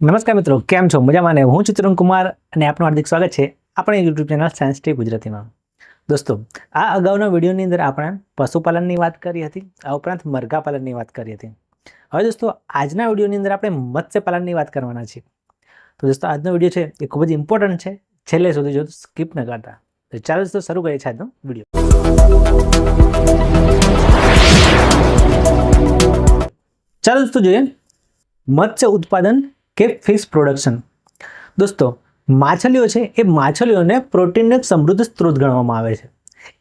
નમસ્કાર મિત્રો, કેમ છો? મજામાં ને? હું ચિત્રન કુમાર અને આપનું હાર્દિક સ્વાગત છે આપણી યુટ્યુબ ચેનલ સાયન્સ ટી ગુજરાતીમાં. દોસ્તો, આ અગાઉના વિડીયોની અંદર આપણે પશુપાલનની વાત કરી હતી, આ ઉપરાંત મરઘા પાલનની વાત કરી હતી. હવે દોસ્તો, આજના વિડીયોની અંદર આપણે મત્સ્યપાલનની વાત કરવાના છીએ. તો દોસ્તો, આજનો વીડિયો છે એ ખૂબ જ ઇમ્પોર્ટન્ટ છે. છેલ્લે સુધી જો સ્કીપ ન કરતા. તો ચાલો દોસ્તો, શરૂ કરીએ છીએ આજનો વીડિયો. ચાલો દોસ્તો, જોઈએ. મત્સ્ય ઉત્પાદન કે ફિશ પ્રોડક્શન. દોસ્તો, માછલીઓ છે, એ માછલીઓને પ્રોટીનનો એક સમૃદ્ધ સ્ત્રોત ગણવામાં આવે છે.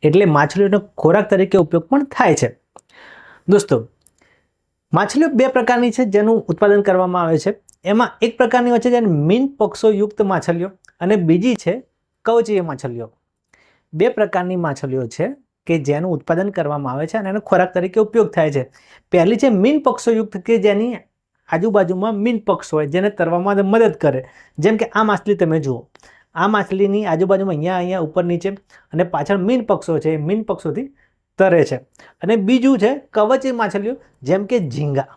એટલે માછલીઓનો ખોરાક તરીકે ઉપયોગ પણ થાય છે. દોસ્તો, માછલીઓ બે પ્રકારની છે જેનું ઉત્પાદન કરવામાં આવે છે. એમાં એક પ્રકારની હોય છે જેને મીન પક્ષોયુક્ત માછલીઓ અને બીજી છે કવચીય માછલીઓ. બે પ્રકારની માછલીઓ છે કે જેનું ઉત્પાદન કરવામાં આવે છે અને એનો ખોરાક તરીકે ઉપયોગ થાય છે. પહેલી છે મીન પક્ષોયુક્ત કે જેની આજુબાજુમાં મીન પક્ષ હોય જેને તરવામાં મદદ કરે. જેમ કે આ માછલી તમે જુઓ. આ માછલીની આજુબાજુમાં અહીંયા અહીંયા ઉપર નીચે અને પાછળ મીન પક્ષો છે. એ મીન પક્ષોથી તરે છે. અને બીજું છે કવચી માછલીઓ, જેમ કે ઝીંગા.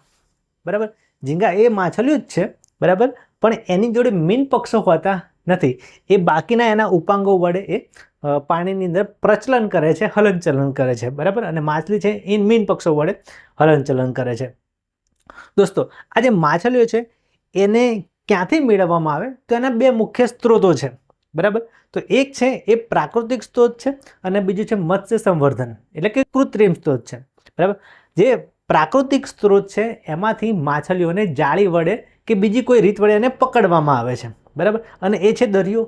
બરાબર? ઝીંગા એ માછલીઓ જ છે. બરાબર? પણ એની જોડે મીન પક્ષો હોતા નથી. એ બાકીના એના ઉપાંગો વડે એ પાણીની અંદર પ્રચલન કરે છે, હલનચલન કરે છે. બરાબર? અને માછલી છે એ મીન પક્ષો વડે હલનચલન કરે છે. દોસ્તો આ જે માછલીઓ છે, એને ક્યાંથી મેળવવામાં આવે? તો એના બે મુખ્ય સ્ત્રોતો છે, બરાબર? તો એક છે, એ પ્રાકૃતિક સ્ત્રોત છે અને બીજું છે, મત્સ્ય સંવર્ધન, એટલે કે કૃત્રિમ સ્ત્રોત છે, બરાબર? જે પ્રાકૃતિક સ્ત્રોત છે, એમાંથી માછલીઓને જાળી વડે કે બીજી કોઈ રીત વડે એને પકડવામાં આવે છે, બરાબર? અને એ છે દરિયો,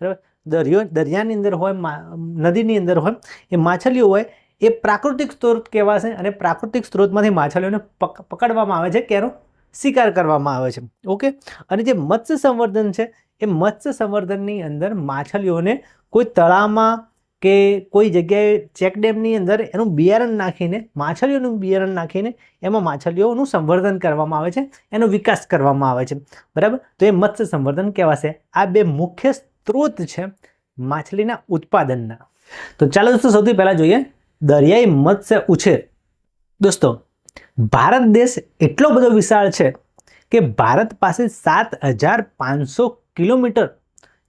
બરાબર? દરિયો, દરિયાની અંદર હોય નદીની અંદર હોય, એ માછલીઓ હોય એ પ્રાકૃતિક સ્ત્રોત કહેવાશે અને પ્રાકૃતિક સ્ત્રોતમાંથી માછલીઓને પકડવામાં આવે છે કે એનો શિકાર કરવામાં આવે છે. ઓકે? અને જે મત્સ્ય સંવર્ધન છે, એ મત્સ્ય સંવર્ધનની અંદર માછલીઓને કોઈ તળાવમાં કે કોઈ જગ્યાએ ચેકડેમની અંદર એનું બિયારણ નાખીને, માછલીઓનું બિયારણ નાખીને એમાં માછલીઓનું સંવર્ધન કરવામાં આવે છે, એનો વિકાસ કરવામાં આવે છે. બરાબર? તો એ મત્સ્ય સંવર્ધન કહેવાશે. આ બે મુખ્ય સ્ત્રોત છે માછલીના ઉત્પાદનના. તો ચાલો દોસ્તો, સૌથી પહેલાં જોઈએ દરિયાઈ મત્સ્ય ઉછેર. દોસ્તો, ભારત દેશ એટલો બધો વિશાળ છે કે ભારત પાસે સાત હજાર પાંચસો કિલોમીટર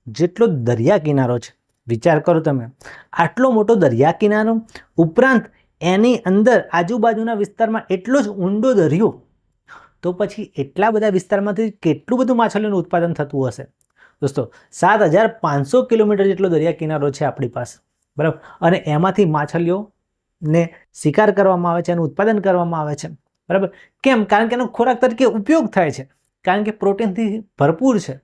જેટલો દરિયા કિનારો છે. વિચાર કરો તમે, આટલો મોટો દરિયા કિનારો ઉપરાંત એની અંદર આજુબાજુના વિસ્તારમાં એટલો જ ઊંડો દરિયો, તો પછી એટલા બધા વિસ્તારમાંથી કેટલું બધું માછલીનું ઉત્પાદન થતું હશે? દોસ્તો સાત હજાર પાંચસો કિલોમીટર જેટલો દરિયા કિનારો છે આપણી પાસે. બરાબર? અને એમાંથી માછલીઓને શિકાર કરવામાં આવે છે એનું ઉત્પાદન કરવામાં આવે છે. બરાબર? કેમ? કારણ કે એનો ખોરાક તરીકે ઉપયોગ થાય છે. કારણ કે પ્રોટીનથી ભરપૂર છે.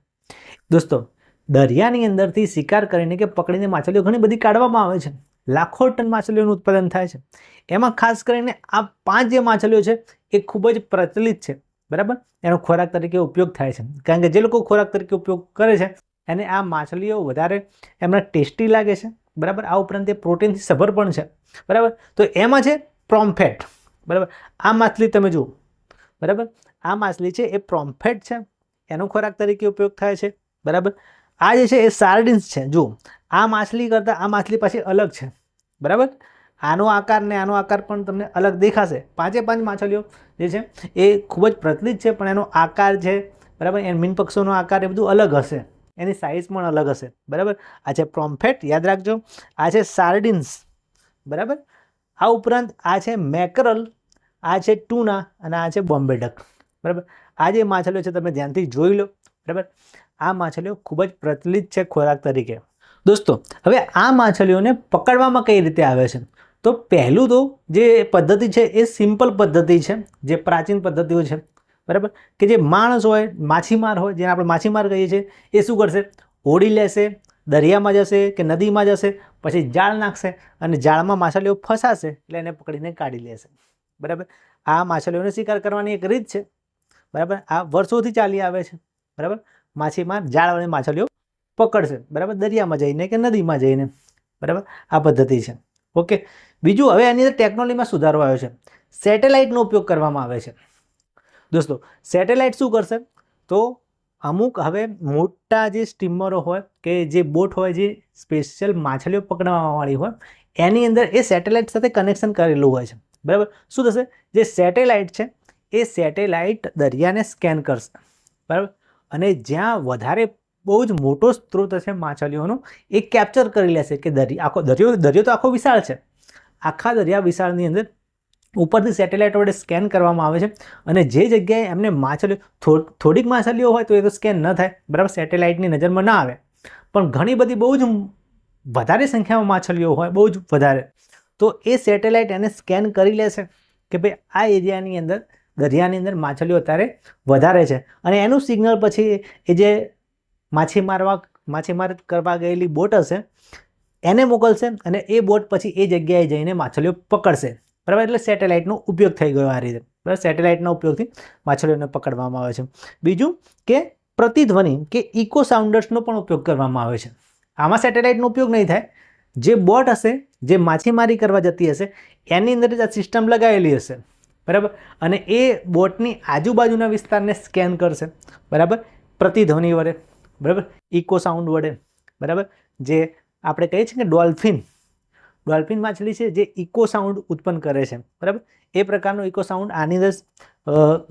દોસ્તો, દરિયાની અંદરથી શિકાર કરીને કે પકડીને માછલીઓ ઘણી બધી કાઢવામાં આવે છે. લાખો ટન માછલીઓનું ઉત્પાદન થાય છે. એમાં ખાસ કરીને આ પાંચ જે માછલીઓ છે, એ ખૂબ જ પ્રચલિત છે. બરાબર? એનો ખોરાક તરીકે ઉપયોગ થાય છે. કારણ કે જે લોકો ખોરાક તરીકે ઉપયોગ કરે છે, એને આ માછલીઓ વધારે એમને ટેસ્ટી લાગે છે. બરાબર? આ ઉપરાંત એ પ્રોટીનથી સભર પણ છે. બરાબર? તો એમાં છે પ્રોમ્ફેટ બરાબર? આ માછલી તમે જુઓ. બરાબર? આ માછલી છે એ પ્રોમ્ફેટ છે. એનો ખોરાક તરીકે ઉપયોગ થાય છે. બરાબર? આ જે છે એ સાર્ડિન્સ છે. જુઓ. આ માછલી કરતાં આ માછલી પાછી અલગ છે. બરાબર? આનો આકાર ને આનો આકાર પણ તમને અલગ દેખાશે. પાંચે પાંચ માછલીઓ જે છે એ ખૂબ જ પ્રચલિત છે, પણ એનો આકાર છે, બરાબર? એ મીન પક્ષીઓનો આકાર એ બધું અલગ હશે. એની સાઇઝ પણ અલગ હશે. બરાબર? આ છે પ્રોમ્ફેટ યાદ રાખજો. આ છે સાર્ડિન્સ બરાબર? આ ઉપરાંત આ છે મેકરલ આ છે ટૂના અને આ છે બોમ્બે ડક બરાબર? આ જે માછલીઓ છે તમે ધ્યાનથી જોઈ લો. બરાબર? આ માછલીઓ ખૂબ જ પ્રચલિત છે ખોરાક તરીકે. દોસ્તો, હવે આ માછલીઓને પકડવામાં કઈ રીતે આવે છે? તો પહેલું તો જે પદ્ધતિ છે એ સિમ્પલ પદ્ધતિ છે, જે પ્રાચીન પદ્ધતિઓ છે. બરાબર? કે જે માણસ હોય, માછીમાર હોય, જેને આપણે માછીમાર કહીએ છીએ, એ શું કરશે? હોડી લેશે, દરિયામાં જશે કે નદીમાં જશે, પછી જાળ નાખશે અને જાળમાં માછલીઓ ફસાશે, એટલે એને પકડીને કાઢી લેશે. બરાબર? આ માછલીઓનો શિકાર કરવાની એક રીત છે. બરાબર? આ વર્ષોથી ચાલી આવે છે. બરાબર? માછીમાર જાળવાળી માછલીઓ પકડશે. બરાબર? દરિયામાં જઈને કે નદીમાં જઈને. બરાબર? આ પદ્ધતિ છે. ઓકે? બીજું, હવે એની અંદર ટેકનોલોજીમાં સુધારો આવ્યો છે. સેટેલાઇટનો ઉપયોગ કરવામાં આવે છે. દોસ્તો સેટેલાઇટ શું કરશે? તો અમુક હવે મોટા જે સ્ટીમરો હોય કે જે બોટ હોય, જે સ્પેશિયલ માછલીઓ પકડવાવાળી હોય, એની અંદર એ સેટેલાઇટ સાથે કનેક્શન કરેલું હોય છે. બરાબર? શું થશે? જે સેટેલાઇટ છે, એ સેટેલાઇટ દરિયાને સ્કેન કરશે. બરાબર? અને જ્યાં વધારે બહુ જ મોટો સ્ત્રોત હશે માછલીઓનો, એ કેપ્ચર કરી લેશે કે દરિયા, આખો દરિયો દરિયો તો આખો વિશાળ છે. આખા દરિયા વિશાળની અંદર ઉપરથી સેટેલાઇટ વડે સ્કેન કરવામાં આવે છે અને જે જગ્યાએ એમને માછલીઓ થોડીક માછલીઓ હોય તો એ તો સ્કેન ન થાય, બરાબર? સેટેલાઇટની નજરમાં ના આવે. પણ ઘણી બધી બહુ જ વધારે સંખ્યામાં માછલીઓ હોય, બહુ જ વધારે. તો એ સેટેલાઇટ એને સ્કેન કરી લેશે કે ભાઈ આ એરિયાની અંદર, દરિયાની અંદર માછલીઓ અત્યારે વધારે છે. અને એનું સિગ્નલ પછી એ જે માછી મારવા માછીમાર કરવા ગયેલી બોટ હશે, એને મોકલશે અને એ બોટ પછી એ જગ્યાએ જઈને માછલીઓ પકડશે. બરાબર? એટલે સેટેલાઇટનો ઉપયોગ થઈ ગયો આ રીતે. બરાબર? સેટેલાઇટના ઉપયોગથી માછલીઓને પકડવામાં આવે છે. બીજું કે પ્રતિધ્વનિ કે ઇકો સાઉન્ડર્સનો પણ ઉપયોગ કરવામાં આવે છે. આમાં સેટેલાઇટનો ઉપયોગ નહીં થાય. જે બોટ હશે, જે માછીમારી કરવા જતી હશે, એની અંદર જ આ સિસ્ટમ લગાવેલી હશે. બરાબર? અને એ બોટની આજુબાજુના વિસ્તારને સ્કેન કરશે. બરાબર? પ્રતિધ્વનિ વડે. બરાબર? ઇકો સાઉન્ડ વડે. બરાબર? જે આપણે કહીએ છીએ કે ડોલ્ફિન ડોલ્ફિન માછલી છે જે ઇકો સાઉન્ડ ઉત્પન્ન કરે છે. બરાબર? એ પ્રકારનો ઇકો સાઉન્ડ આની અંદર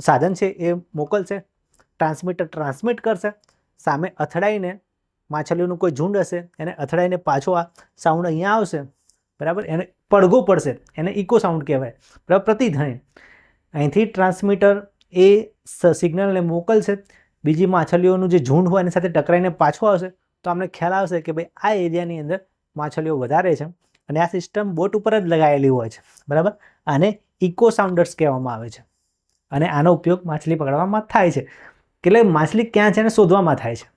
સાધન છે, એ મોકલશે ટ્રાન્સમીટર ટ્રાન્સમિટ કરશે, સામે અથડાઈને માછલીઓનું કોઈ ઝુંડ હશે, એને અથડાઈને પાછો આ સાઉન્ડ અહીંયા આવશે. બરાબર? એને પડઘો પડશે, એને ઇકો સાઉન્ડ કહેવાય. બરાબર? પ્રતિધ્વનિ. અહીંથી ટ્રાન્સમીટર એ સિગ્નલને મોકલશે. બીજી માછલીઓનું જે ઝુંડ હોય એની સાથે ટકરાઈને પાછો આવશે. તો અમને ખ્યાલ આવશે કે ભાઈ આ એરિયાની અંદર માછલીઓ વધારે છે. અને આ સિસ્ટમ બોટ ઉપર જ લગાવેલી હોય છે, બરાબર? આને ઇકો સાઉન્ડર્સ કહેવામાં આવે છે. અને આનો ઉપયોગ માછલી પકડવામાં થાય છે. એટલે માછલી ક્યાં છે એને શોધવામાં થાય છે.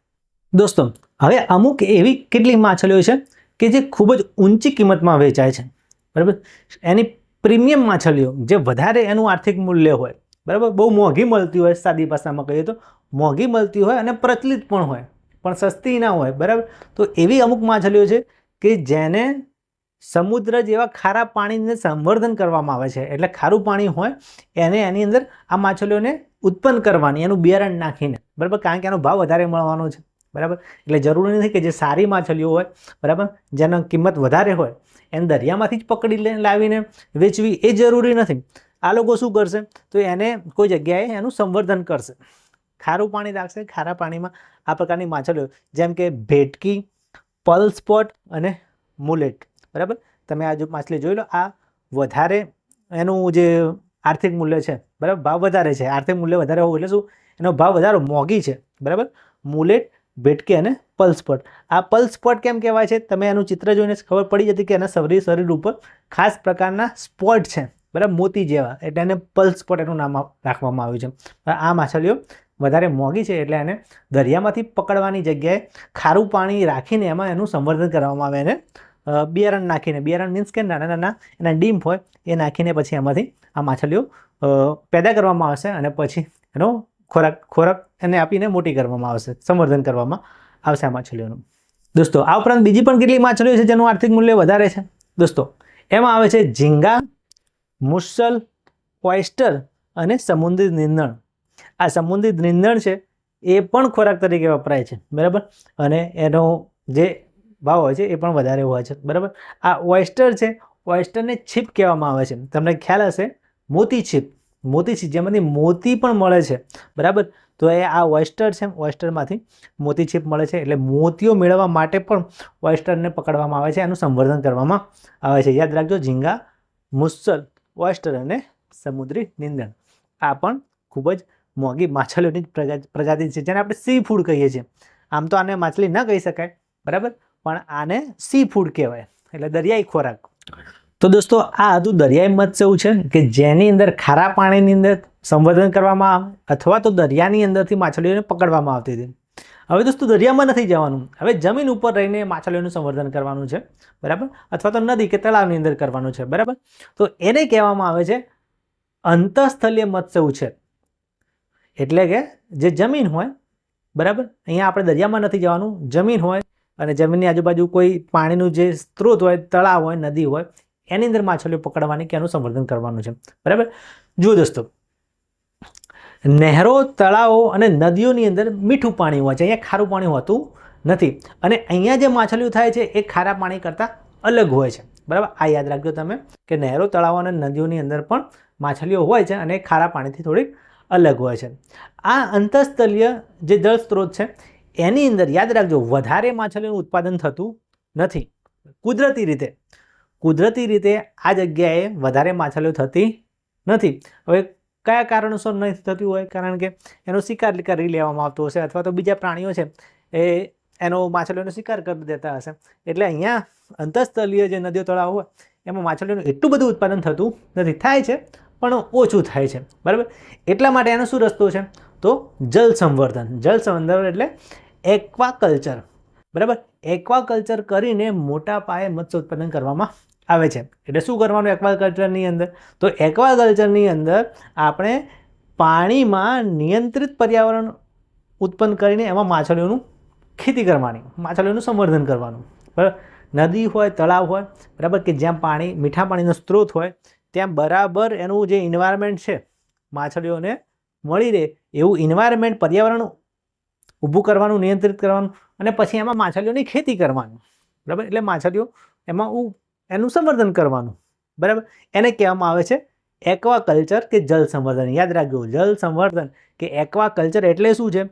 દોસ્તો, હવે અમુક એવી કેટલી માછલીઓ છે કે જે ખૂબ જ ઊંચી કિંમતમાં વેચાય છે, બરાબર? એની પ્રીમિયમ માછલીઓ જે વધારે એનું આર્થિક મૂલ્ય હોય, બરાબર? બહુ મોંઘી મળતી હોય, સાદી ભાષામાં કહીએ તો, મોંઘી મળતી હોય અને પ્રચલિત પણ હોય, પણ સસ્તી ના હોય, બરાબર? તો એવી અમુક માછલીઓ છે કે જેને સમુદ્ર જેવા ખારા પાણીને સંવર્ધન કરવામાં આવે છે. એટલે ખારું પાણી હોય, એને એની અંદર આ માછલીઓને ઉત્પન્ન કરવાની, એનું બિયારણ નાખીને. બરાબર? કારણ કે એનો ભાવ વધારે મળવાનો છે. બરાબર? એટલે જરૂરી નથી કે જે સારી માછલીઓ હોય, બરાબર? જેનો કિંમત વધારે હોય, એને દરિયામાંથી જ પકડી લાવીને વેચવી એ જરૂરી નથી. આ લોકો શું કરશે? તો એને કોઈ જગ્યાએ એનું સંવર્ધન કરશે. ખારું પાણી રાખશે, ખારા પાણીમાં આ પ્રકારની માછલીઓ, જેમ કે ભેટકી, પલ સ્પોટ અને મુલેટ. બરાબર? તમે આ માછલી જોઈ લો, આ વધારે એનું જે આર્થિક મૂલ્ય છે, બરાબર? ભાવ વધારે છે. આર્થિક મૂલ્ય વધારે હોવું એટલે શું? એનો ભાવ વધારે મોંઘી છે, બરાબર? મુલેટ, ભેટકે અને પલ્સપટ આ પલ્સપટ કેમ કહેવાય છે? તમે એનું ચિત્ર જોઈને ખબર પડી જતી કે એના શરીર શરીર ઉપર ખાસ પ્રકારના સ્પોટ છે, બરાબર? મોતી જેવા. એટલે એને પલ્સપટ એનું નામ રાખવામાં આવ્યું છે. આ માછલીઓ વધારે મોંઘી છે એટલે એને દરિયામાંથી પકડવાની જગ્યાએ ખારું પાણી રાખીને એમાં એનું સંવર્ધન કરવામાં આવે એને બિયારણ નાખીને, બિયારણ મીન્સ કે નાના નાના એના ડીમ્પ હોય, એ નાખીને પછી એમાંથી આ માછલીઓ પેદા કરવામાં આવશે અને પછી એનો ખોરાક ખોરાક એને આપીને મોટી કરવામાં આવશે, સંવર્ધન કરવામાં આવશે આ માછલીઓનું. દોસ્તો, આ ઉપરાંત બીજી પણ કેટલીક માછલીઓ છે જેનું આર્થિક મૂલ્ય વધારે છે. દોસ્તો, એમાં આવે છે ઝીંગા, મુસલ ઓઇસ્ટર અને સમુદ્રી નીંદણ. આ સમુદ્રી નીંદણ છે એ પણ ખોરાક તરીકે વપરાય છે, બરાબર? અને એનો જે ભાવ હોય છે, એ પણ વધારે હોય છે. બરાબર? આ ઓઇસ્ટર છે ઓઇસ્ટરને છીપ કહેવામાં આવે છે. તમને ખ્યાલ હશે? મોતી છીપ મોતી છીપ જેમાંથી મોતી પણ મળે છે. બરાબર? તો એ આ ઓઇસ્ટર છે ઓઇસ્ટરમાંથી મોતી છીપ મળે છે. એટલે મોતીઓ મેળવવા માટે પણ ઓઇસ્ટરને પકડવામાં આવે છે, એનું સંવર્ધન કરવામાં આવે છે. યાદ રાખજો, ઝીંગા મુસલ ઓઇસ્ટર અને સમુદ્રી નીંદણ. આ પણ ખૂબ જ મોંઘી માછલીઓની પ્રજાતિ છે, જેને આપણે સી ફૂડ કહીએ છીએ. આમ તો આને માછલી ન કહી શકાય. બરાબર? પણ આને સી ફૂડ કહેવાય, એટલે દરિયાઈ ખોરાક. તો દોસ્તો, આ હતું દરિયાઈ મત્સ્ય છે કે જેની અંદર ખારા પાણીની અંદર સંવર્ધન કરવામાં આવે, અથવા તો દરિયાની અંદરથી માછલીઓને પકડવામાં આવતી હતી. હવે દોસ્તો, દરિયામાં નથી જવાનું. હવે જમીન ઉપર રહીને માછલીઓનું સંવર્ધન કરવાનું છે, બરાબર? અથવા તો નદી કે તળાવની અંદર કરવાનું છે, બરાબર? તો એને કહેવામાં આવે છે અંતઃસ્થલીય મત્સ્ય ઉછેર એટલે કે જે જમીન હોય, બરાબર? અહીંયા આપણે દરિયામાં નથી જવાનું, જમીન હોય અને જમીનની આજુબાજુ કોઈ પાણીનું જે સ્ત્રોત હોય, તળાવ હોય, નદી હોય, એની અંદર માછલીઓ પકડવાની કે એનું સંવર્ધન કરવાનું છે. બરાબર? જુઓ દોસ્તો. નહેરો, તળાવો અને નદીઓની અંદર મીઠું પાણી હોય છે. અહીંયા ખારું પાણી હોતું નથી. અને અહીંયા જે માછલીઓ થાય છે, એ ખારા પાણી કરતાં અલગ હોય છે. બરાબર? આ યાદ રાખજો તમે કે નહેરો, તળાવો અને નદીઓની અંદર પણ માછલીઓ હોય છે અને ખારા પાણીથી થોડીક અલગ હોય છે. આ અંતઃસ્થલીય જે જળ સ્ત્રોત છે એની અંદર યાદ રાખજો, વધારે માછલીનું ઉત્પાદન થતું નથી. કુદરતી રીતે કુદરતી રીતે આ જગ્યાએ વધારે માછલીઓ થતી નથી. હવે કયા કારણોસર નથી થતી હોય? કારણ કે એનો શિકાર કરી લેવામાં આવતો હશે અથવા તો બીજા પ્રાણીઓ છે, એ એનો માછલીઓનો શિકાર કરી દેતા હશે. એટલે અહીંયા અંતઃસ્થલીય જે નદીઓ, તળાવ હોય, એમાં માછલીઓનું એટલું બધું ઉત્પાદન થતું નથી. થાય છે, પણ ઓછું થાય છે. બરાબર? એટલા માટે એનો શું રસ્તો છે? તો જલ સંવર્ધન જલ સંવર્ધન એટલે એક્વાકલ્ચર. બરાબર? એક્વાકલ્ચર કરીને મોટા પાયે મત્સ્ય ઉત્પાદન કરવામાં આવે છે. એટલે શું કરવાનું એક્વાકલ્ચરની અંદર? તો એક્વાકલ્ચરની અંદર આપણે પાણીમાં નિયંત્રિત પર્યાવરણ ઉત્પન્ન કરીને એમાં માછલીઓનું ખેતી કરવાની, માછલીઓનું સંવર્ધન કરવાનું. બરાબર? નદી હોય, તળાવ હોય, બરાબર? કે જ્યાં પાણી, મીઠા પાણીનો સ્ત્રોત હોય, ત્યાં બરાબર એનું જે ઇન્વાયરમેન્ટ છે, માછલીઓને મળી રહે એવું ઇન્વાયરમેન્ટ પર્યાવરણ ઊભું કરવાનું, નિયંત્રિત કરવાનું અને પછી એમાં માછલીઓની ખેતી કરવાનું. બરાબર? એટલે માછલીઓ એમાં એનું સંવર્ધન કરવાનું. બરાબર? એને કહેવામાં આવે છે એક્વાકલ્ચર કે જલ સંવર્ધન. યાદ રાખજો જલ સંવર્ધન કે એક્વાકલ્ચર એટલે શું છે?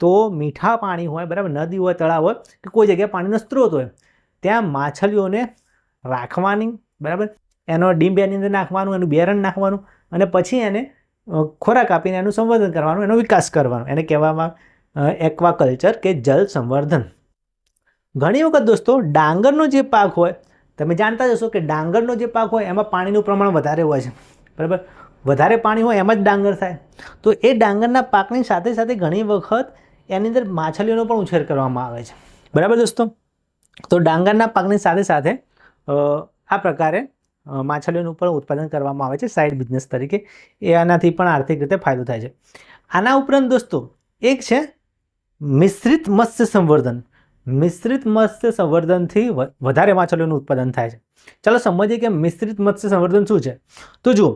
તો મીઠા પાણી હોય, બરાબર? નદી હોય, તળાવ હોય કે કોઈ જગ્યાએ પાણીનો સ્ત્રોત હોય. ત્યાં માછલીઓને રાખવાની, બરાબર? એનો ડીમ બેની અંદર નાખવાનું, એનું બેરણ નાખવાનું અને પછી એને ખોરાક આપીને એનું સંવર્ધન કરવાનું, એનો વિકાસ કરવાનો. એને કહેવામાં એક્વા કલ્ચર કે જલ સંવર્ધન. ઘણી વખત દોસ્તો, ડાંગરનો જે પાક હોય, તમે જાણતા જશો કે ડાંગરનો જે પાક હોય, એમાં પાણીનું પ્રમાણ વધારે હોય છે. બરાબર? વધારે પાણી હોય, એમ જ ડાંગર થાય. તો એ ડાંગરના પાકની સાથે સાથે ઘણી વખત એની અંદર માછલીઓનો પણ ઉછેર કરવામાં આવે છે. બરાબર દોસ્તો? તો ડાંગરના પાકની સાથે સાથે આ પ્રકારે માછલીઓનું પણ ઉત્પાદન કરવામાં આવે છે સાઇડ બિઝનેસ તરીકે. એ આનાથી પણ આર્થિક રીતે ફાયદો થાય છે. આના ઉપરાંત દોસ્તો, એક છે મિશ્રિત મત્સ્ય સંવર્ધન. મિશ્રિત મત્સ્ય સંવર્ધનથી વધારે માછલીઓનું ઉત્પાદન થાય છે. ચાલો સમજીએ કે મિશ્રિત મત્સ્ય સંવર્ધન શું છે? તો જુઓ,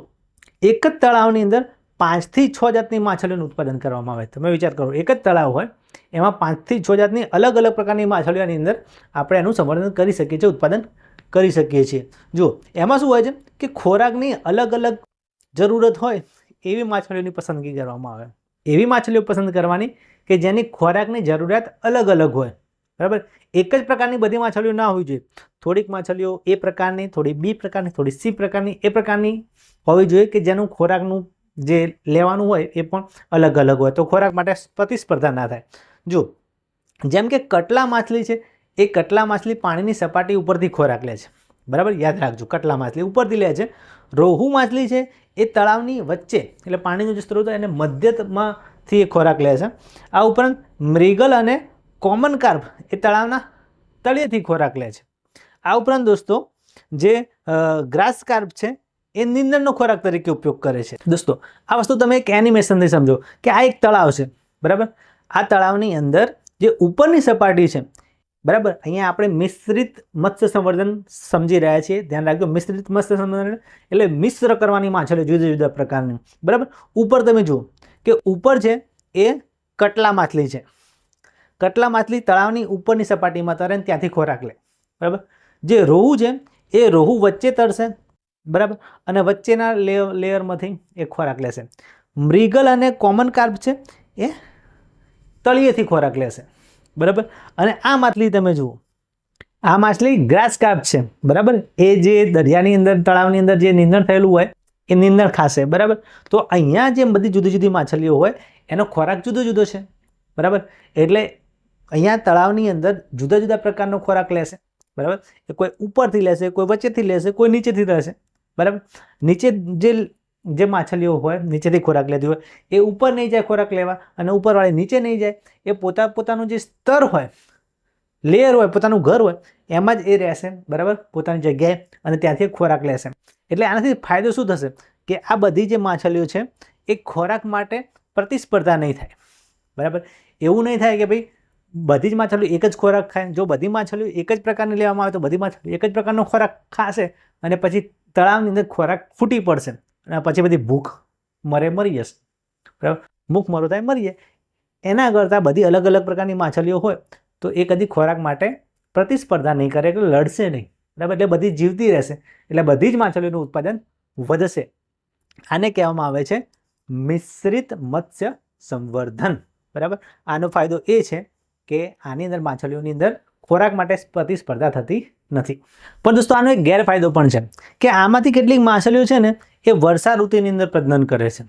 એક જ તળાવની અંદર પાંચથી છ જાતની માછલીઓનું ઉત્પાદન કરવામાં આવે તમે વિચાર કરો, એક જ તળાવ હોય, એમાં પાંચથી છ જાતની અલગ અલગ પ્રકારની માછલીઓની અંદર આપણે એનું સંવર્ધન કરી શકીએ છીએ, ઉત્પાદન કરી શકીએ છીએ. જુઓ, એમાં શું હોય છે કે ખોરાકની અલગ અલગ જરૂરત હોય એવી માછલીઓની પસંદગી કરવામાં આવે. એવી માછલીઓ પસંદ કરવાની કે જેની ખોરાકની જરૂરિયાત અલગ અલગ હોય. બરાબર? એક જ પ્રકારની બધી માછલીઓ ના હોવી જોઈએ. થોડીક માછલીઓ એ પ્રકારની, થોડી બી પ્રકારની, થોડી સી પ્રકારની એ પ્રકારની હોવી જોઈએ કે જેનું ખોરાકનું જે લેવાનું હોય એ પણ અલગ અલગ હોય. તો ખોરાક માટે પ્રતિસ્પર્ધા ના થાય. જો, જેમ કે કટલા માછલી છે, એ કટલા માછલી પાણીની સપાટી ઉપરથી ખોરાક લે છે. બરાબર? યાદ રાખજો, કટલા માછલી ઉપરથી લે છે. રોહુ માછલી છે એ તળાવની વચ્ચે, એટલે પાણીનો જે સ્ત્રોત એને મધ્યમાંથી એ ખોરાક લે છે. આ ઉપરાંત મૃગલ અને કોમન કાર્પ એ તળાવના તળિયેથી ખોરાક લે છે. આ ઉપરાંત દોસ્તો, જે ગ્રાસ કાર્પ છે, એ નીંદણનો ખોરાક તરીકે ઉપયોગ કરે છે. દોસ્તો, આ વસ્તુ તમે એક એનિમેશનથી સમજો કે આ એક તળાવ છે, બરાબર? આ તળાવની અંદર જે ઉપરની સપાટી છે બરાબર? અહીંયા આપણે મિશ્રિત મત્સ્ય સંવર્ધન સમજી રહ્યા છીએ. ધ્યાન રાખજો, મિશ્રિત મત્સ્ય સંવર્ધન એટલે મિશ્ર કરવાની માછલીઓ જુદા જુદા પ્રકારની. બરાબર? ઉપર તમે જુઓ કે ઉપર છે એ કટલા માછલી છે. કટલા માછલી તળાવની ઉપરની સપાટીમાં તરે ને ત્યાંથી ખોરાક લે. બરાબર? જે રોહુ છે એ રોહુ વચ્ચે તરશે. બરાબર? અને વચ્ચેના લેયર લેયરમાંથી એ ખોરાક લેશે. મૃગલ અને કોમન કાર્પ છે એ તળિયેથી ખોરાક લેશે. બરાબર? અને આ માછલી તમે જુઓ. આ માછલી ગ્રાસ કાર્પ છે. બરાબર? એ જે દરિયાની અંદર, તળાવની અંદર જે નીંદણ થયેલું હોય, એ નીંદણ ખાશે. બરાબર? તો અહીંયા જે બધી જુદી જુદી માછલીઓ હોય, એનો ખોરાક જુદો જુદો છે. બરાબર? એટલે અહીંયા તળાવની અંદર જુદા જુદા પ્રકારનો ખોરાક લેશે. બરાબર? એ કોઈ ઉપરથી લેશે, કોઈ વચ્ચેથી લેશે, કોઈ નીચેથી લેશે. બરાબર? નીચે જે જે માછલીઓ હોય, નીચેથી ખોરાક લેતી હોય, એ ઉપર નહીં જાય ખોરાક લેવા અને ઉપરવાળી નીચે નહીં જાય, એ પોતા, પોતાનું જે સ્તર હોય, લેયર હોય, પોતાનું ઘર હોય, એમાં જ એ રહેશે, બરાબર? પોતાની જગ્યાએ અને ત્યાંથી ખોરાક લેશે. એટલે આનાથી ફાયદો શું થશે? કે આ બધી જે માછલીઓ છે, એ ખોરાક માટે પ્રતિસ્પર્ધા નહીં થાય. બરાબર? એવું નહીં થાય કે ભાઈ, બધી જ માછલીઓ એક જ ખોરાક ખાય, જો બધી માછલીઓ એક જ પ્રકારની લેવામાં આવે તો બધી માછલીઓ એક જ પ્રકારનો ખોરાક ખાશે અને પછી તળાવની અંદર ખોરાક ફૂટી પડશે. અને પછી બધી ભૂખ મરે મરી જશે. બરાબર? ભૂખ મરો થાય મરીએ એના કરતાં બધી અલગ અલગ પ્રકારની માછલીઓ હોય તો એ કદી ખોરાક માટે પ્રતિસ્પર્ધા નહીં કરે એટલે લડશે નહીં. બરાબર? એટલે બધી જીવતી રહેશે. એટલે બધી જ માછલીઓનું ઉત્પાદન વધશે. આને કહેવામાં આવે છે મિશ્રિત મત્સ્ય સંવર્ધન. બરાબર? આનો ફાયદો એ છે કે આની અંદર માછલીઓની અંદર ખોરાક માટે પ્રતિસ્પર્ધા થતી નથી. પણ દોસ્તો, આનો એક ગેરફાયદો પણ છે કે આમાંથી કેટલીક માછલીઓ છે ને એ વર્ષા ઋતુની અંદર પ્રજનન કરે છે.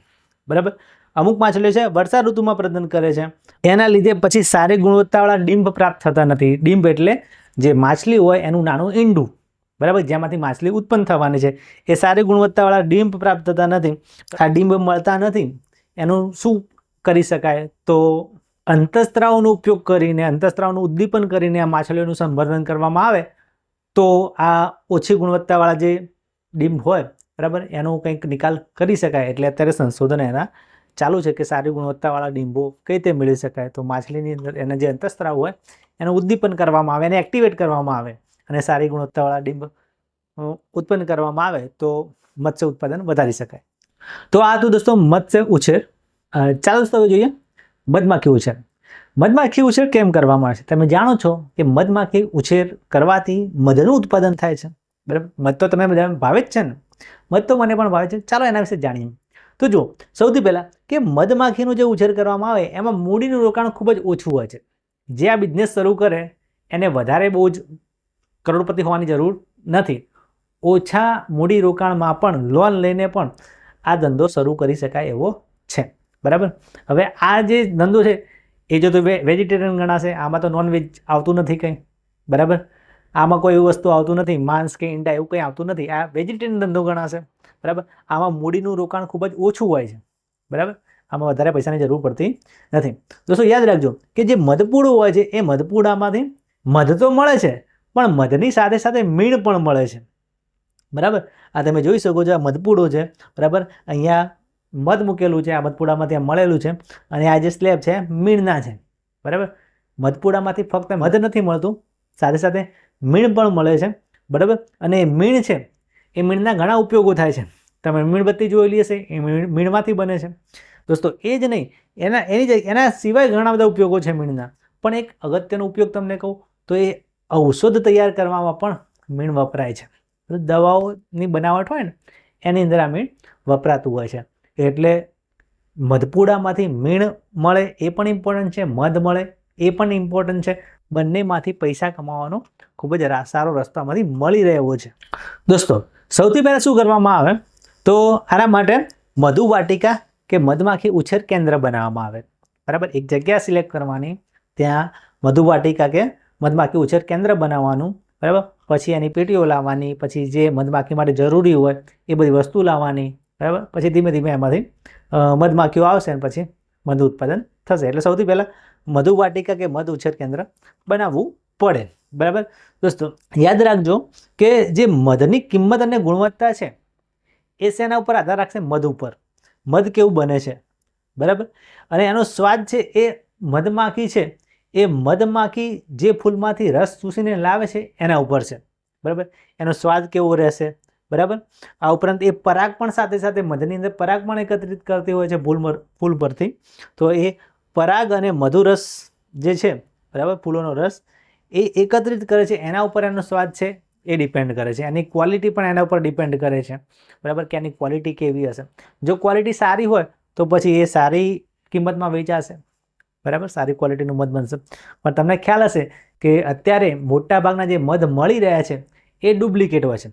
બરાબર? અમુક માછલીઓ છે, વર્ષા ઋતુમાં પ્રજનન કરે છે. એના લીધે પછી સારી ગુણવત્તાવાળા ડીંભ પ્રાપ્ત થતા નથી. ડીંભ એટલે જે માછલી હોય એનું નાનું ઈંડું. બરાબર? જેમાંથી માછલી ઉત્પન્ન થવાની છે. એ સારી ગુણવત્તાવાળા ડીંભ પ્રાપ્ત થતા નથી. આ ડીંભ મળતા નથી. એનું શું કરી શકાય? તો અંતસ્ત્રાવનો ઉપયોગ કરીને, અંતસ્ત્રાવનું ઉદ્દીપન કરીને આ માછલીઓનું સંવર્ધન કરવામાં આવે. તો આ ઓછી ગુણવત્તાવાળા જે ડીંભ હોય બરાબર? એનો કંઈક નિકાલ કરી શકાય. એટલે અત્યારે સંશોધન એના ચાલુ છે કે સારી ગુણવત્તાવાળા ડીંબો કઈ રીતે મેળવી શકાય? તો માછલીની અંદર એના જે અંતસ્ત્રાવ હોય, એનું ઉદ્દીપન કરવામાં આવે, એને એક્ટિવેટ કરવામાં આવે અને સારી ગુણવત્તાવાળા ડીંબ ઉત્પન્ન કરવામાં આવે તો મત્સ્ય ઉત્પાદન વધારી શકાય. તો આ હતું દોસ્તો મત્સ્ય ઉછેર. ચાલો દોસ્તો જોઈએ. મધમાખી ઉછેર. મધમાખી ઉછેર કેમ કરવામાં આવે છે? તમે જાણો છો કે મધમાખી ઉછેર કરવાથી મધનું ઉત્પાદન થાય છે. બરાબર? મધ તો તમે બધા ભાવે જ છે ને. મધ તો મને પણ ભાવે છે. ચાલો એના વિશે જાણીએ. તો જુઓ, સૌથી પહેલાં કે મધમાખીનું જે ઉછેર કરવામાં આવે, એમાં મૂડીનું રોકાણ ખૂબ જ ઓછું હોય છે. જે આ બિઝનેસ શરૂ કરે, એને વધારે બહુ જ કરોડપતિ હોવાની જરૂર નથી. ઓછા મૂડી રોકાણમાં પણ લોન લઈને પણ આ ધંધો શરૂ કરી શકાય એવો છે. બરાબર? હવે આ જે ધંધો છે, એ જો તો વેજીટેરિયન ગણાશે, આમાં તો નોનવેજ આવતું નથી કંઈ. બરાબર? આમાં કોઈ એવી વસ્તુ આવતું નથી, માંસ કે ઈંડા એવું કંઈ આવતું નથી. આ વેજીટેરિયન ધંધો ગણાશે, બરાબર? આમાં મૂડીનું રોકાણ ખૂબ જ ઓછું હોય છે, બરાબર? આમાં વધારે પૈસાની જરૂર પડતી નથી. દોસ્તો, યાદ રાખજો કે જે મધપૂડું હોય છે, એ મધપૂડામાંથી મધ તો મળે છે, પણ મધની સાથે સાથે મીણ પણ મળે છે, બરાબર? આ તમે જોઈ શકો છો, આ મધપૂડો છે, બરાબર? અહીંયા મધ મૂકેલું છે, આ મધપૂડામાં ત્યાં મળેલું છે, અને આ જે સ્લેબ છે, મીણના છે, બરાબર? મધપૂડામાંથી ફક્ત મધ નથી મળતું, સાથે સાથે મીણ પણ મળે છે, બરાબર? અને મીણ છે, એ મીણના ઘણા ઉપયોગો થાય છે. તમે મીણબત્તી જોયેલી હશે, એ મીણ મીણમાંથી બને છે. દોસ્તો, એ જ નહીં, એના, એની જ એના સિવાય ઘણા બધા ઉપયોગો છે મીણના. પણ એક અગત્યનો ઉપયોગ તમને કહું, તો એ ઔષધ તૈયાર કરવામાં પણ મીણ વપરાય છે. દવાઓની બનાવટ હોય ને, એની અંદર આ મીણ વપરાતું હોય છે. એટલે મધપૂડામાંથી મીણ મળે, એ પણ ઇમ્પોર્ટન્ટ છે, મધ મળે એ પણ ઇમ્પોર્ટન્ટ છે. બંનેમાંથી પૈસા કમાવાનો ખૂબ જ સારો સારો રસ્તામાંથી મળી રહેવો છે. દોસ્તો, સૌથી પહેલાં શું કરવામાં આવે? તો આના માટે મધુવાટિકા કે મધમાખી ઉછેર કેન્દ્ર બનાવવામાં આવે. બરાબર? એક જગ્યા સિલેક્ટ કરવાની. ત્યાં મધુ વાટિકા કે મધમાખી ઉછેર કેન્દ્ર બનાવવાનું. બરાબર? પછી એની પેટીઓ લાવવાની, પછી જે મધમાખી માટે જરૂરી હોય એ બધી વસ્તુ લાવવાની. બરાબર? પછી ધીમે ધીમે એમાંથી મધમાખીઓ આવશે અને પછી મધ ઉત્પાદન થશે. એટલે સૌથી પહેલાં મધુ વાટિકા કે મધ ઉછેર કેન્દ્ર બનાવવું પડે. બરાબર? દોસ્તો, યાદ રાખજો કે જે મધની કિંમત અને ગુણવત્તા છે, એ શેના ઉપર આધાર રાખશે? મધ ઉપર. મધ કેવું બને છે? બરાબર? અને એનો સ્વાદ છે એ મધમાખી છે. એ મધમાખી જે ફૂલમાંથી રસ ચૂસીને લાવે છે, એના ઉપર છે. બરાબર? એનો સ્વાદ કેવો રહેશે? બરાબર? આ ઉપરાંત એ પરાગ પણ સાથે સાથે મધની અંદર પરાગ પણ એકત્રિત કરતી હોય છે ફૂલ ફૂલ પરથી. તો એ પરાગ અને મધુરસ જે છે, બરાબર, ફૂલોનો રસ, એ એકત્રિત કરે છે. એના ઉપર એનો સ્વાદ છે, એ ડિપેન્ડ કરે છે. એની ક્વોલિટી પણ એના ઉપર ડિપેન્ડ કરે છે. બરાબર, કે એની ક્વોલિટી કેવી હશે. જો ક્વોલિટી સારી હોય, તો પછી એ સારી કિંમતમાં વેચાશે. બરાબર, સારી ક્વોલિટીનું મધ બનશે. પણ તમને ખ્યાલ હશે કે અત્યારે મોટાભાગના જે મધ મળી રહ્યા છે, એ ડુપ્લિકેટ હોય છે.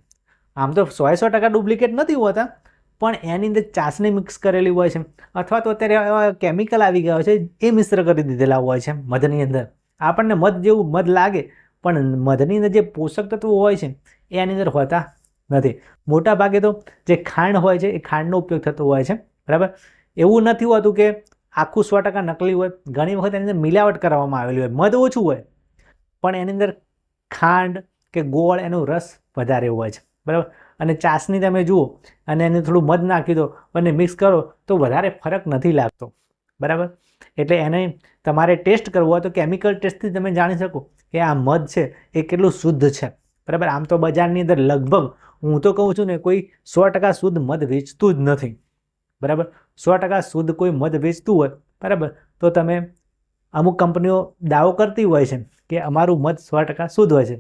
આમ તો સો સો ટકા ડુપ્લિકેટ નથી હોતા. પણ એની અંદર ચાસણી મિક્સ કરેલી હોય છે. અથવા તો અત્યારે એવા કેમિકલ આવી ગયા છે, એ મિશ્ર કરી દીધેલા હોય છે મધની અંદર. આપણને મધ જેવું મધ લાગે, પણ મધની અંદર જે પોષક તત્વો હોય છે, એ એની અંદર હોતા નથી. મોટા ભાગે તો જે ખાંડ હોય છે, એ ખાંડનો ઉપયોગ થતો હોય છે. બરાબર? એવું નથી હોતું કે આખું સો ટકા નકલી હોય. ઘણી વખત એની અંદર મિલાવટ કરવામાં આવેલી હોય. મધ ઓછું હોય, પણ એની અંદર ખાંડ કે ગોળ એનો રસ વધારે હોય છે. બરાબર? અને ચાસણી તમે જુઓ અને એને થોડું મધ નાખી દો અને મિક્સ કરો, તો વધારે ફરક નથી લાગતો. બરાબર? એટલે એને તમારે ટેસ્ટ કરવો હોય તો કેમિકલ ટેસ્ટથી તમે જાણી શકો કે આ મધ છે એ કેટલું શુદ્ધ છે. બરાબર? આમ તો બજારની અંદર લગભગ હું તો કહું છું ને કોઈ સો ટકા શુદ્ધ મધ વેચતું જ નથી. બરાબર? સો ટકા શુદ્ધ કોઈ મધ વેચતું હોય, બરાબર? તો તમે અમુક કંપનીઓ દાવો કરતી હોય છે કે અમારું મધ સો ટકા શુદ્ધ હોય છે.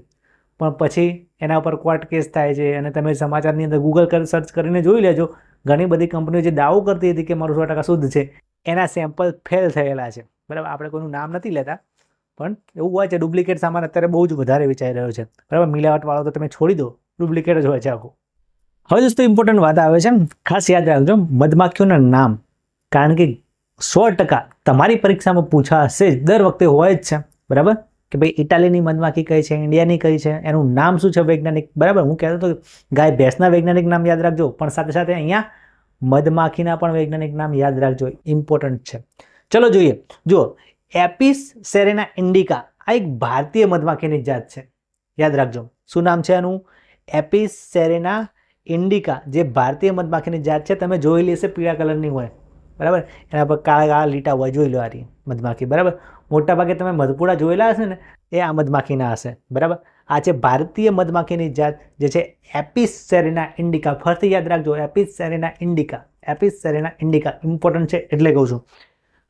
પણ પછી એના ઉપર કોર્ટ કેસ થાય છે અને તમે સમાચારની અંદર ગૂગલ કર સર્ચ કરીને જોઈ લેજો. ઘણી બધી કંપનીઓ જે દાવો કરતી હતી કે મારું સો ટકા શુદ્ધ છે, એના સેમ્પલ ફેલ થયેલા છે. બરાબર? આપણે કોઈનું નામ નથી લેતા, પણ એવું હોય છે ડુપ્લિકેટ સામાન અત્યારે બહુ જ વધારે વેચાઈ રહ્યો છે. બરાબર? મિલાવટવાળો તો તમે છોડી દો ડુપ્લિકેટ જ હોય છે આખું. હવે દોસ્તો ઇમ્પોર્ટન્ટ વાત આવે છે ખાસ યાદ રાખજો, મધમાખીઓના નામ, કારણ કે સો ટકા તમારી પરીક્ષામાં પૂછાશે દર વખતે હોય જ છે. બરાબર? કે ભાઈ ઇટાલીની મધમાખી કઈ છે, ઇન્ડિયાની કઈ છે, એનું નામ શું છે વૈજ્ઞાનિક? બરાબર, હું કહેતો હતો ગાય ભેંસના વૈજ્ઞાનિક નામ યાદ રાખજો, પણ સાથે સાથે અહીંયા મધમાખીના પણ વૈજ્ઞાનિક નામ યાદ રાખજો ઇમ્પોર્ટન્ટ છે. ચલો જોઈએ. જુઓ, એપિસ સેરેના ઇન્ડિકા, આ એક ભારતીય મધમાખીની જાત છે. યાદ રાખજો. શું નામ છે એનું એપિસ સેરેના ઇન્ડિકા, જે ભારતીય મધમાખીની જાત છે. તમે જોઈ લેશે પીળા કલરની હોય. બરાબર? એના પર કાળા કાળા લીટા હોય, જોઈ લો આરી, મધમાખી, બરાબર? મોટાભાગે તમે મધપુડા જોયેલા હશે ને, એ આ મધમાખીના હશે, બરાબર? આ છે ભારતીય મધમાખીની જાત, જે છે એપિસ સેરેના ઇન્ડિકા. ફરીથી યાદ રાખજો Apis cerana indica. Apis cerana indica important છે એટલે કહું છું.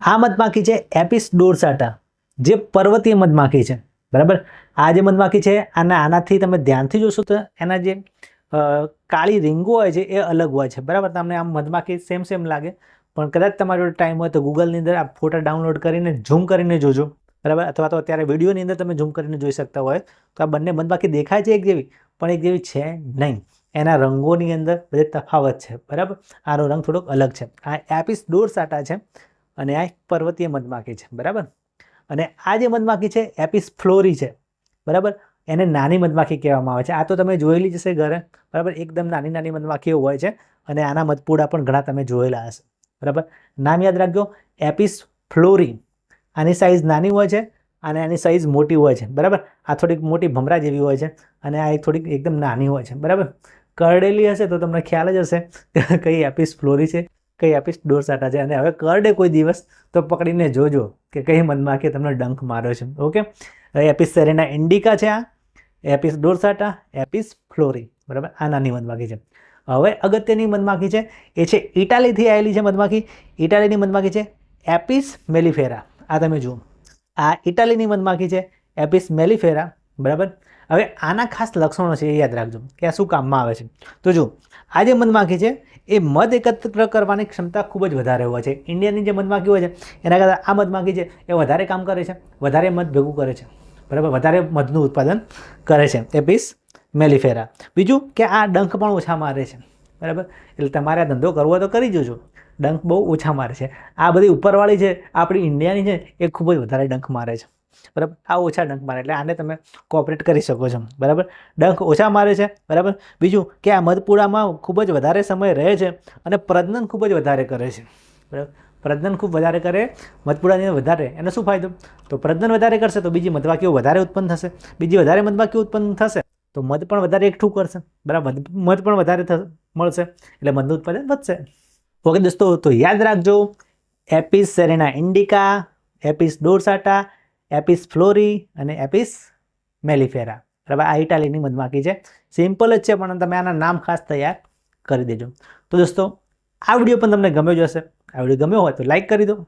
આ મધમાખી છે એપિસ ડોરસાટા જે પર્વતીય મધમાખી છે, બરાબર? આ જે મધમાખી છે, આના આનાથી તમે ધ્યાનથી જોશો તો એના જે કાળી રીંગો હોય છે, એ અલગ હોય છે, બરાબર? તમને આમ મધમાખી સેમ સેમ લાગે. પણ કદાચ તમારો ટાઈમ હોય તો ગૂગલની અંદર આ ફોટા ડાઉનલોડ કરીને ઝૂમ કરીને જોજો. બરાબર? અથવા તો અત્યારે વિડીયોની અંદર તમે ઝૂમ કરીને જોઈ શકતા હોય. તો આ બંને મધમાખી દેખાય છે એક જેવી? પણ એક જેવી છે નહીં. એના રંગોની અંદર બધે તફાવત છે. બરાબર? આનો રંગ થોડોક અલગ છે. આ એપિસ ડોરસાટા છે અને આ પર્વતીય મધમાખી છે. બરાબર? અને આ જે મધમાખી છે એપિસ ફ્લોરી છે. બરાબર? એને નાની મધમાખી કહેવામાં આવે છે. આ તો તમે જોયેલી જ હશે ઘરે. બરાબર? એકદમ નાની નાની મધમાખીઓ હોય છે અને આના મધપૂડા પણ ઘણા તમે જોયેલા હશે. બરાબર? નામ યાદ રાખજો એપિસ ફ્લોરી આની સાઇઝ નાની હોય છે અને આની સાઇઝ મોટી હોય છે, બરાબર? આ થોડીક મોટી ભમરા જેવી હોય છે અને આ એક થોડીક એકદમ નાની હોય છે, બરાબર? કરડેલી હશે તો તમને ખ્યાલ જ હશે કઈ એપિસ ફ્લોરી છે, કઈ એપિસ ડોરસાટા છે. અને હવે કરડે કોઈ દિવસ તો પકડીને જોજો કે કઈ મધમાખીએ તમને ડંખ માર્યો છે, ઓકે? એપિસ સેરેના ઇન્ડિકા છે આ એપિસ ડોરસાટા એપિસ ફ્લોરી બરાબર? આ નાની મધમાખી છે. હવે અગત્યની મધમાખી છે, એ છે ઇટાલીથી આવેલી છે મધમાખી. ઇટાલીની મધમાખી છે એપિસ મેલિફેરા. આ તમે જુઓ. આ ઇટાલીની મધમાખી છે એપિસ મેલિફેરા. બરાબર? હવે આના ખાસ લક્ષણો છે એ યાદ રાખજો, કે આ શું કામમાં આવે છે. તો જુઓ, આ જે મધમાખી છે, એ મધ એકત્ર કરવાની ક્ષમતા ખૂબ જ વધારે હોય છે. ઇન્ડિયાની જે મધમાખી હોય છે, એના કરતાં આ મધમાખી છે, એ વધારે કામ કરે છે, વધારે મધ ભેગું કરે છે. બરાબર? વધારે મધનું ઉત્પાદન કરે છે. એપિસ મેલિફેરા. બીજું કે આ ડંખ પણ ઓછા મારે છે. બરાબર? એટલે તમારે આ ધંધો કરવો તો કરી જોજો. ડંખ બહુ ઓછા મારે છે. આ બધી ઉપરવાળી છે આપણી ઇન્ડિયાની છે, એ ખૂબ જ વધારે ડંખ મારે છે. બરાબર? આ ઓછા ડંખ મારે. એટલે આને તમે કોઓપરેટ કરી શકો છો. બરાબર? ડંખ ઓછા મારે છે. બરાબર? બીજું કે આ મધપુડામાં ખૂબ જ વધારે સમય રહે છે અને પ્રજનન ખૂબ જ વધારે કરે છે. બરાબર? પ્રજનન ખૂબ વધારે કરે મધપુડાની વધારે. એનો શું ફાયદો? તો પ્રજનન વધારે કરશે તો બીજી મધવાકીઓ વધારે ઉત્પન્ન થશે. બીજી વધારે મધવાકીઓ ઉત્પન્ન થશે. તો મધ પણ વધારે એકઠું કરશે. બરાબર? મધ પણ વધારે મળશે. એટલે મધનું ઉત્પાદન વધશે. ઓકે દોસ્તો, તો યાદ રાખજો, Apis cerana indica, Apis dorsata, Apis florea અને એપિસ મેલિફેરા. બરાબર? આ ઇટાલીની મધમાખી છે. સિમ્પલ જ છે, પણ તમે આના નામ ખાસ તૈયાર કરી દેજો. તો દોસ્તો, આ વીડિયો પણ તમને ગમ્યો જ હશે. આ વીડિયો ગમ્યો હોય તો લાઈક કરી દો.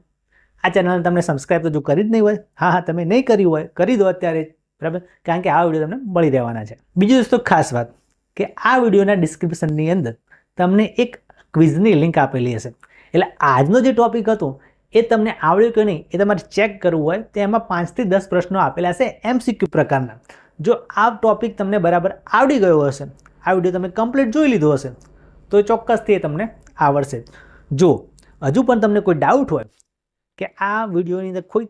આ ચેનલને તમને સબસ્ક્રાઈબ તો જો કરી જ નહીં હોય. હા હા, તમે નહીં કર્યું હોય, કરી દો અત્યારે. બરાબર? કારણ કે આ વીડિયો તમને મળી રહેવાના છે. બીજું દોસ્તો, ખાસ વાત કે આ વિડીયોના ડિસ્ક્રિપ્શનની અંદર તમને એક ક્વિઝની લિંક આપેલી હશે. એટલે આજનો જે ટોપિક હતો, એ તમને આવડ્યું કે નહીં, એ તમારે ચેક કરવું હોય, તો એમાં પાંચથી દસ પ્રશ્નો આપેલા હશે એમસીક્યુ પ્રકારના. જો આ ટોપિક તમને બરાબર આવડી ગયો હશે, આ વીડિયો તમે કમ્પ્લીટ જોઈ લીધો હશે, તો ચોક્કસથી એ તમને આવડશે. જો હજુ પણ તમને કોઈ ડાઉટ હોય કે આ વિડીયોની અંદર કોઈ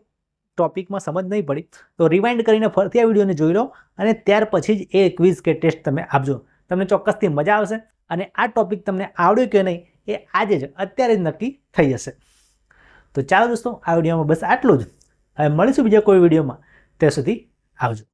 ટોપિકમાં સમજ નહીં પડી, તો રિવાઇન્ડ કરીને ફરીથી આ વિડીયોને જોઈ લો અને ત્યાર પછી જ એ ક્વિઝ કે ટેસ્ટ તમે આપજો. તમને ચોક્કસથી મજા આવશે અને આ ટોપિક તમને આવડ્યું કે નહીં એ આજે જ, અત્યારે જ નક્કી થઈ જશે. તો ચાલો દોસ્તો, આ વિડીયોમાં બસ આટલું જ. હવે મળીશું બીજા કોઈ વિડીયોમાં. ત્યાં સુધી આવજો.